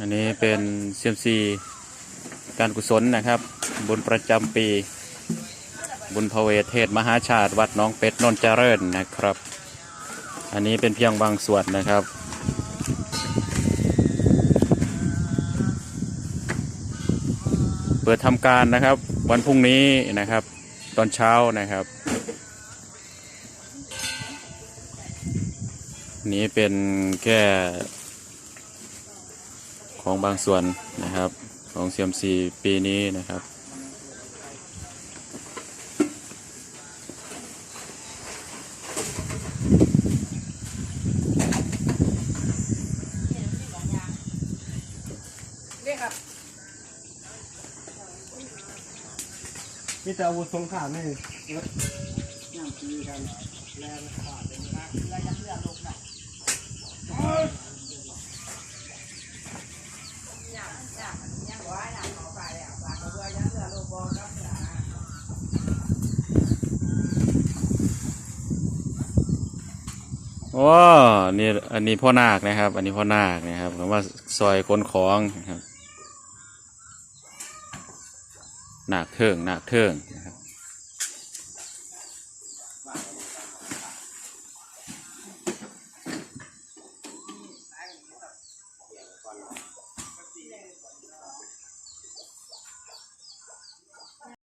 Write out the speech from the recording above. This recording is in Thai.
อันนี้เป็นเซียมซีการกุศลนะครับ บุญประจำปี บุญพระเวทเทศมหาชาติ วัดน้องเป็ดนนท์เจริญนะครับ อันนี้เป็นเพียงบางส่วนนะครับเปิดทำการนะครับ วันพรุ่งนี้นะครับ ตอนเช้านะครับ นี้เป็นแค่ ของบางส่วนนะครับของเซียมซีปีนี้นะครับมีแต่อาวุธสงครามนี่รถย่างตีกันแรงขาดเป็นมากเรือยังเรือลงนะว้านี่อันนี้พ่อนาคนะครับ อันนี้พ่อนาคนะครับคำว่าซอยคนของนะครับนาคเทิงนาคเทิงนะครับ